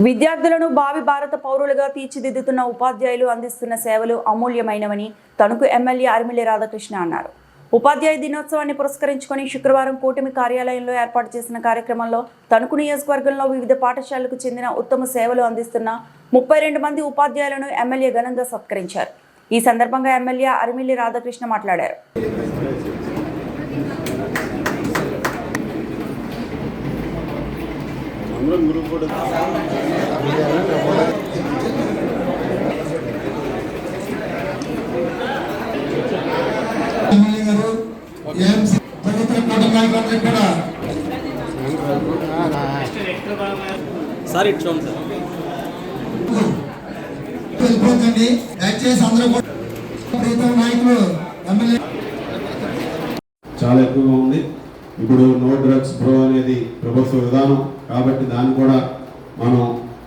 విద్యార్థులను భావి భారత పౌరులుగా తీర్చిదిద్దుతున్న ఉపాధ్యాయులు అందిస్తున్న సేవలు అమూల్యమైనవని తణుకు ఎమ్మెల్యే అరిమిళి రాధాకృష్ణ అన్నారు. ఉపాధ్యాయ దినోత్సవాన్ని పురస్కరించుకొని శుక్రవారం కూటమి కార్యాలయంలో ఏర్పాటు చేసిన కార్యక్రమంలో తణుకు నియోజకవర్గంలో వివిధ పాఠశాలలకు చెందిన ఉత్తమ సేవలు అందిస్తున్న ముప్పై రెండు మంది ఉపాధ్యాయులను ఎమ్మెల్యే ఘనంగా సత్కరించారు. ఈ సందర్భంగా ఎమ్మెల్యే అరిమిల్లి రాధాకృష్ణ మాట్లాడారు. అందరం గ్రూప్ కూడా సార్ ఇటు చూడండి సార్. వెళ్ళిపోకండి దయచేసి అందరూ కూడా ప్రీతం నాయకులు ఎమ్మెల్యే చాలా ఎక్కువగా ఉంది. ఇప్పుడు నో డ్రగ్స్ ప్రో అనేది ప్రభుత్వ విధానం. కాబట్టి దాన్ని కూడా మనం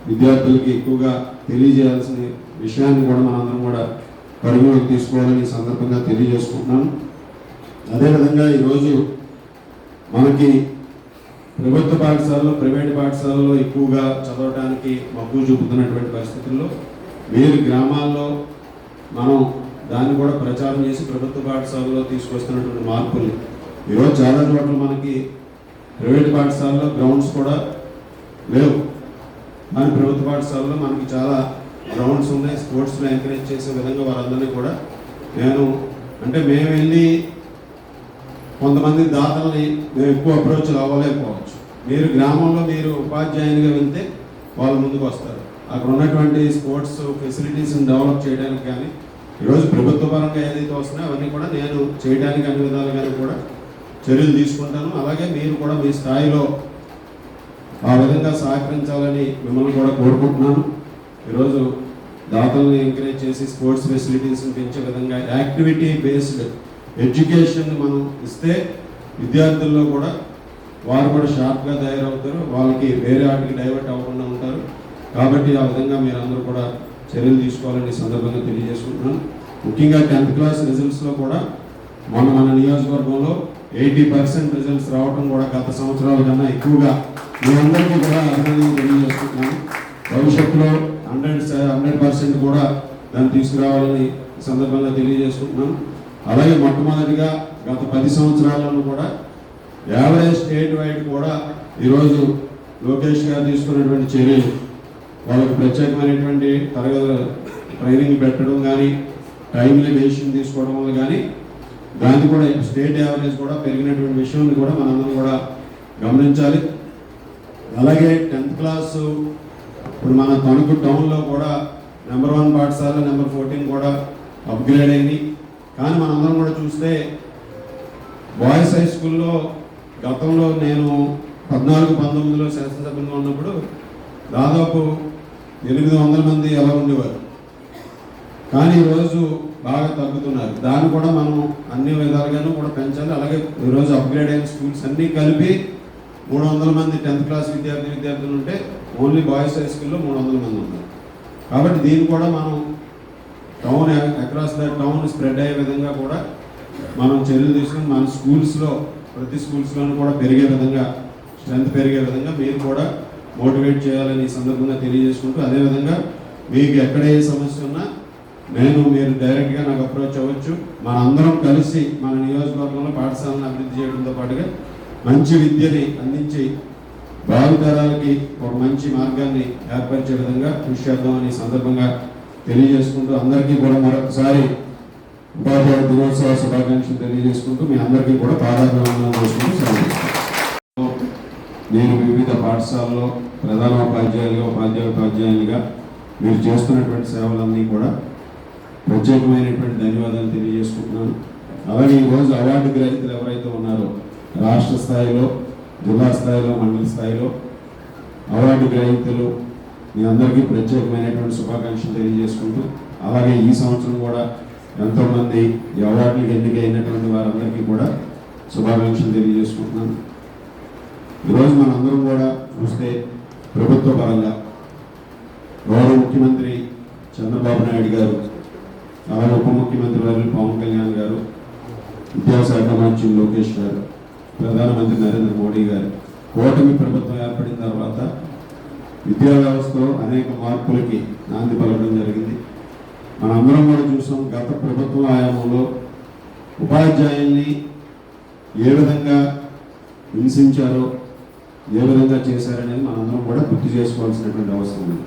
విద్యార్థులకి ఎక్కువగా తెలియజేయాల్సిన విషయాన్ని కూడా మనందరం కూడా పరిగణలోకి తీసుకోవాలని సందర్భంగా తెలియజేసుకుంటున్నాను. అదేవిధంగా ఈరోజు మనకి ప్రభుత్వ పాఠశాలలో ప్రైవేట్ పాఠశాలలో ఎక్కువగా చదవడానికి మక్కువ చూపుతున్నటువంటి పరిస్థితుల్లో వేరు గ్రామాల్లో మనం దాన్ని కూడా ప్రచారం చేసి ప్రభుత్వ పాఠశాలలో తీసుకొస్తున్నటువంటి మార్పుల్ని ఈరోజు చాలా చోట్ల మనకి ప్రైవేట్ పాఠశాలలో గ్రౌండ్స్ కూడా లేవు. మన ప్రభుత్వ పాఠశాలలో మనకి చాలా గ్రౌండ్స్ ఉన్నాయి స్పోర్ట్స్లో ఎంకరేజ్ చేసే విధంగా వారందరినీ కూడా నేను అంటే మేము వెళ్ళి కొంతమంది దాతల్ని మేము ఎక్కువ అప్రోచ్ అవ్వలేకపోవచ్చు మీరు గ్రామంలో మీరు ఉపాధ్యాయునిగా వెళ్తే వాళ్ళు ముందుకు వస్తారు. అక్కడ ఉన్నటువంటి స్పోర్ట్స్ ఫెసిలిటీస్ని డెవలప్ చేయడానికి కానీ ఈరోజు ప్రభుత్వ పరంగా ఏదైతే వస్తున్నాయో అవన్నీ కూడా నేను చేయడానికి అన్ని విధాలుగానే కూడా చర్యలు తీసుకుంటాను. అలాగే మీరు కూడా మీ స్థాయిలో ఆ విధంగా సహకరించాలని మిమ్మల్ని కూడా కోరుకుంటున్నాను. ఈరోజు దాతల్ని ఎంకరేజ్ చేసి స్పోర్ట్స్ ఫెసిలిటీస్ని పెంచే విధంగా యాక్టివిటీ బేస్డ్ ఎడ్యుకేషన్ మనం ఇస్తే విద్యార్థుల్లో కూడా వారు కూడా షార్ప్గా తయారవుతారు. వాళ్ళకి వేరే వాటికి డైవర్ట్ అవ్వకుండా ఉంటారు. కాబట్టి ఆ విధంగా మీరందరూ కూడా చర్యలు తీసుకోవాలని సందర్భంగా తెలియజేసుకుంటున్నాను. ముఖ్యంగా టెన్త్ క్లాస్ రిజల్ట్స్లో కూడా మొన్న మన నియోజకవర్గంలో ఎయిటీ పర్సెంట్ రిజల్ట్స్ రావడం కూడా గత సంవత్సరాల కన్నా ఎక్కువగా మీ అందరికీ కూడా అభినందనలు తెలియజేస్తున్నాను. భవిష్యత్తులో హండ్రెడ్ హండ్రెడ్ పర్సెంట్ కూడా దాన్ని తీసుకురావాలని సందర్భంగా తెలియజేసుకుంటున్నాను అలాగే మొట్టమొదటిగా గత పది సంవత్సరాలను కూడా యావరేజ్ స్టేట్ వైడ్ కూడా ఈరోజు లోకేష్ గారు తీసుకున్నటువంటి చర్యలు వాళ్ళకి ప్రత్యేకమైనటువంటి తరగతి ట్రైనింగ్ పెట్టడం కానీ టైంలీ లిమిటేషన్ తీసుకోవడం వల్ల కానీ దాన్ని కూడా స్టేట్ యావరేజ్ కూడా పెరిగినటువంటి విషయాన్ని కూడా మనందరం కూడా గమనించాలి. అలాగే టెన్త్ క్లాసు ఇప్పుడు మన తణుకు టౌన్లో కూడా నెంబర్ వన్ పాఠశాల నెంబర్ ఫోర్టీన్ కూడా అప్గ్రేడ్ అయింది. కానీ మనందరం కూడా చూస్తే బాయ్స్ హై స్కూల్లో గతంలో నేను పద్నాలుగు పంతొమ్మిదిలో శాసనసభ్యులుగా ఉన్నప్పుడు దాదాపు ఎనిమిది వందల మంది ఎలా ఉండేవారు. కానీ ఈరోజు బాగా తగ్గుతున్నారు. దాన్ని కూడా మనం అన్ని విధాలుగాను కూడా పెంచాలి. అలాగే ఈరోజు అప్గ్రేడ్ అయిన స్కూల్స్ అన్నీ కలిపి మూడు వందల మంది టెన్త్ క్లాస్ విద్యార్థి విద్యార్థులు ఉంటే ఓన్లీ బాయ్స్ హై స్కూల్లో మూడు వందల మంది ఉన్నారు. కాబట్టి దీన్ని కూడా మనం town across the town spread అయ్యే విధంగా కూడా మనం చర్యలు తీసుకుని మన స్కూల్స్లో ప్రతి స్కూల్స్లోనూ కూడా పెరిగే విధంగా స్ట్రెంత్ పెరిగే విధంగా మీరు కూడా మోటివేట్ చేయాలని ఈ సందర్భంగా తెలియజేసుకుంటూ అదేవిధంగా మీకు ఎక్కడ ఏ సమస్య ఉన్నా నేను మీరు డైరెక్ట్గా నాకు అప్రోచ్ అవ్వచ్చు. మన అందరం కలిసి మన నియోజకవర్గంలో పాఠశాలను అభివృద్ధి చేయడంతో పాటుగా మంచి విద్యని అందించి భావితరాలకి ఒక మంచి మార్గాన్ని ఏర్పరిచే విధంగా కృషి చేద్దామని సందర్భంగా తెలియజేసుకుంటూ అందరికీ కూడా మరొకసారి ఉపాధ్యాయ దినోత్సవ శుభాకాంక్షలు తెలియజేసుకుంటూ మీ అందరికీ కూడా పాదాభివందనం చేసుకుంటూ నేను వివిధ పాఠశాలలో ప్రధాన ఉపాధ్యాయులుగా ఉపాధ్యాయ ఉపాధ్యాయులుగా మీరు చేస్తున్నటువంటి సేవలన్నీ కూడా ప్రత్యేకమైనటువంటి ధన్యవాదాలు తెలియజేసుకుంటున్నాను. అలాగే ఈరోజు అవార్డు గ్రహీతలు ఎవరైతే ఉన్నారో రాష్ట్ర స్థాయిలో జిల్లా స్థాయిలో మండల స్థాయిలో అవార్డు గ్రహీతలు మీ అందరికీ ప్రత్యేకమైనటువంటి శుభాకాంక్షలు తెలియజేసుకుంటూ అలాగే ఈ సంవత్సరం కూడా ఎంతోమంది ఈ అవార్డులకు ఎన్నికైనటువంటి వారందరికీ కూడా శుభాకాంక్షలు తెలియజేసుకుంటున్నాను. ఈరోజు మనందరం కూడా చూస్తే ప్రభుత్వ పరంగా గౌరవ ముఖ్యమంత్రి చంద్రబాబు నాయుడు గారు అలాగే ఉప ముఖ్యమంత్రి వర్యులు పవన్ కళ్యాణ్ గారు విద్యాశాఖ మంత్రి లోకేష్ గారు ప్రధానమంత్రి నరేంద్ర మోడీ గారు. కూటమి ప్రభుత్వం ఏర్పడిన తర్వాత విద్యా వ్యవస్థలో అనేక మార్పులకి నాంది పలకడం జరిగింది. మనందరం కూడా చూసాం గత ప్రభుత్వ ఆయామంలో ఉపాధ్యాయుల్ని ఏ విధంగా హింసించారో ఏ విధంగా చేశారనేది మనందరం కూడా గుర్తు చేసుకోవాల్సినటువంటి అవసరం ఉంది.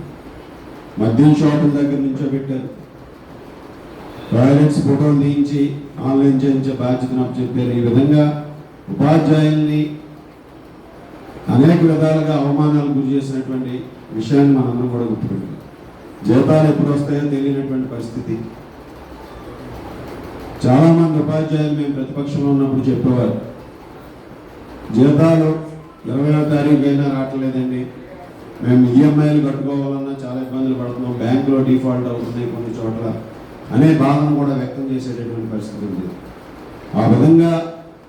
మద్యం షాపుల దగ్గర నుంచో పెట్టారు. టాయిలెట్స్ ఫోటోలు తీయించి ఆన్లైన్ చేయించే బాధ్యతను చెప్పారు. ఈ విధంగా ఉపాధ్యాయుల్ని అనేక విధాలుగా అవమానాలు గురి చేసినటువంటి విషయాన్ని మనందరం కూడా గుర్తుపెట్టాం జీతాలు ఎప్పుడు వస్తాయో తెలియనటువంటి పరిస్థితి. చాలా మంది ఉపాధ్యాయులు మేము ప్రతిపక్షంలో ఉన్నప్పుడు చెప్పేవారు జీతాలు ఇరవయో తారీఖు అయినా రావట్లేదండి. మేము ఈఎంఐలు కట్టుకోవాలన్నా చాలా ఇబ్బందులు పడుతున్నాం. బ్యాంకులో డిఫాల్ట్ అవుతున్నాయి కొన్ని చోట్ల. అనే భావన కూడా వ్యక్తం చేసేటటువంటి పరిస్థితి ఉంది. ఆ విధంగా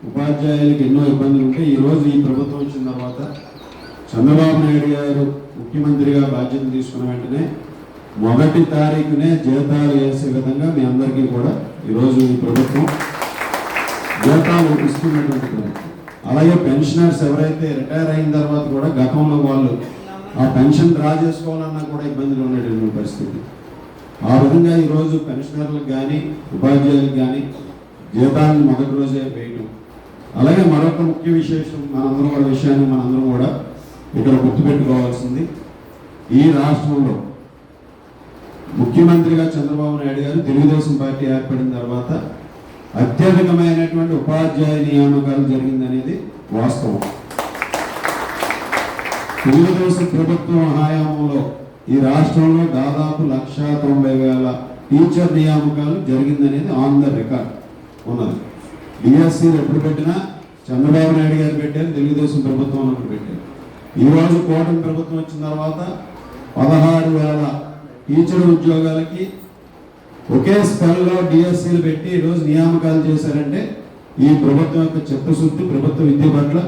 ఉపాధ్యాయులకు ఎన్నో ఇబ్బందులు ఉంటే ఈరోజు ఈ ప్రభుత్వం వచ్చిన తర్వాత చంద్రబాబు నాయుడు గారు ముఖ్యమంత్రిగా బాధ్యత తీసుకున్న వెంటనే మొదటి తారీఖునే జీతాలు వేసే విధంగా మీ అందరికీ కూడా ఈరోజు ఈ ప్రభుత్వం జీతాలు ఇస్తున్నటువంటి ప్రభుత్వం. అలాగే పెన్షనర్స్ ఎవరైతే రిటైర్ అయిన తర్వాత కూడా గతంలో వాళ్ళు ఆ పెన్షన్ డ్రా చేసుకోవాలన్నా కూడా ఇబ్బందులు ఉండేటువంటి పరిస్థితి. ఆ విధంగా ఈరోజు పెన్షనర్లకు కానీ ఉపాధ్యాయులకు కానీ జీతాలను మొదటి రోజే వేయటం. అలాగే మరొక ముఖ్య విశేషం మనందరం కూడా విషయాన్ని మనందరం కూడా ఇక్కడ గుర్తుపెట్టుకోవాల్సింది. ఈ రాష్ట్రంలో ముఖ్యమంత్రిగా చంద్రబాబు నాయుడు గారు తెలుగుదేశం పార్టీ ఏర్పడిన తర్వాత అత్యధికమైనటువంటి ఉపాధ్యాయ నియామకాలు జరిగిందనేది వాస్తవం. తెలుగుదేశం ప్రభుత్వం హయాంలో ఈ రాష్ట్రంలో దాదాపు లక్ష తొంభై వేల టీచర్ నియామకాలు జరిగిందనేది ఆన్ ద రికార్డ్ ఉన్నది. డిఎస్సి ఎప్పుడు పెట్టినా చంద్రబాబు నాయుడు గారు పెట్టారు తెలుగుదేశం ప్రభుత్వం ఉన్నప్పుడు పెట్టారు. ఈ రోజు కూటమి ప్రభుత్వం వచ్చిన తర్వాత పదహారు వేల టీచర్ ఉద్యోగాలకి ఒకే స్పెల్లో డిఎస్సీలు పెట్టి ఈరోజు నియామకాలు చేశారంటే ఈ ప్రభుత్వం యొక్క చిత్తశుద్ధి ప్రభుత్వ విద్య పట్ల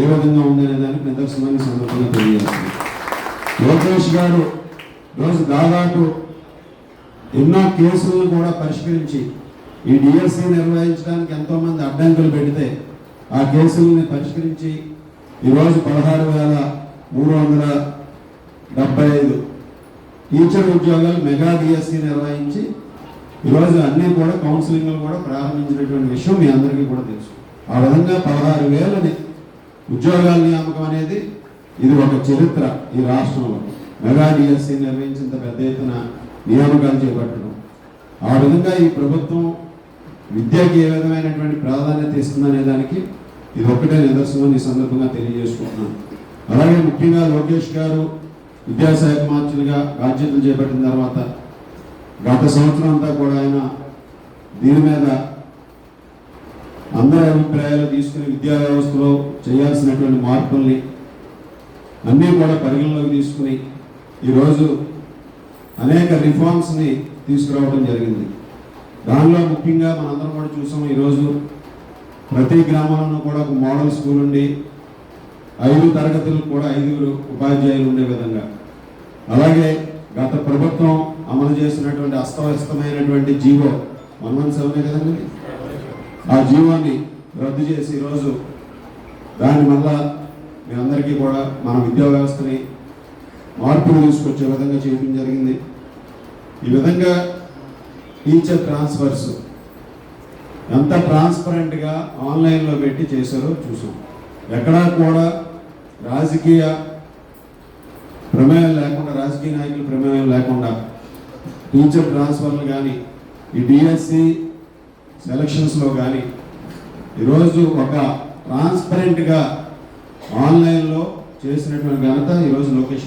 ఏ విధంగా ఉందనే దానికి నిదర్శనాన్ని సందర్భంగా తెలియజేస్తుంది లోకేష్ గారు రోజు దాదాపు ఎన్నో కేసులను కూడా పరిష్కరించి ఈ డిఎస్సీ నిర్వహించడానికి ఎంతోమంది అడ్డంకులు పెడితే ఆ కేసుల్ని పరిష్కరించి ఈరోజు పదహారు వేల మూడు వందల డెబ్బై ఐదు టీచర్ ఉద్యోగాలు మెగా డిఎస్సి నిర్వహించి ఈరోజు అన్నీ కూడా కౌన్సిలింగ్లు కూడా ప్రారంభించినటువంటి విషయం మీ అందరికీ కూడా తెలుసు. ఆ విధంగా పదహారు వేలని ఉద్యోగాల నియామకం అనేది ఇది ఒక చరిత్ర ఈ రాష్ట్రంలో. మెగా డిఎస్సి నిర్వహించినంత పెద్ద ఎత్తున నియామకాలు చేపట్టడం. ఆ విధంగా ఈ ప్రభుత్వం విద్యకి ఏ విధమైనటువంటి ప్రాధాన్యత ఇస్తుందనే దానికి ఇది ఒక్కటే నిదర్శనం ఈ సందర్భంగా తెలియజేసుకుంటున్నాను. అలాగే ముఖ్యంగా లోకేష్ గారు విద్యాశాఖ మంత్రులుగా బాధ్యతలు చేపట్టిన తర్వాత గత సంవత్సరం అంతా కూడా ఆయన దీని మీద అందరి అభిప్రాయాలు తీసుకుని విద్యా వ్యవస్థలో చేయాల్సినటువంటి మార్పుల్ని అన్నీ కూడా పరిగణలోకి తీసుకుని ఈరోజు అనేక రిఫార్మ్స్ని తీసుకురావడం జరిగింది. దానిలో ముఖ్యంగా మనందరం కూడా చూసాం ఈరోజు ప్రతి గ్రామంలోనూ కూడా ఒక మోడల్ స్కూల్ ఉండి ఐదు తరగతులకు కూడా ఐదుగురు ఉపాధ్యాయులు ఉండే విధంగా. అలాగే గత ప్రభుత్వం అమలు చేసినటువంటి అస్తవ్యస్తమైనటువంటి జీవో వన్ వన్ కదండి? ఆ జీవోని రద్దు చేసి ఈరోజు దాని వల్ల మీ అందరికీ కూడా మన విద్యా వ్యవస్థని మార్పులు తీసుకొచ్చే విధంగా చేయడం జరిగింది. ఈ విధంగా టీచర్ ట్రాన్స్ఫర్స్ ఎంత ట్రాన్స్పరెంట్గా ఆన్లైన్లో పెట్టి చేశారో చూసాం ఎక్కడా కూడా రాజకీయ ప్రమేయం లేకుండా రాజకీయ నాయకుల ప్రమేయం లేకుండా టీచర్ ట్రాన్స్ఫర్లు కానీ ఈ డిఎస్సి సెలక్షన్స్లో కానీ ఈరోజు ఒక ట్రాన్స్పరెంట్గా ఆన్లైన్లో చేసినటువంటి ఘనత ఈరోజు లోకేష్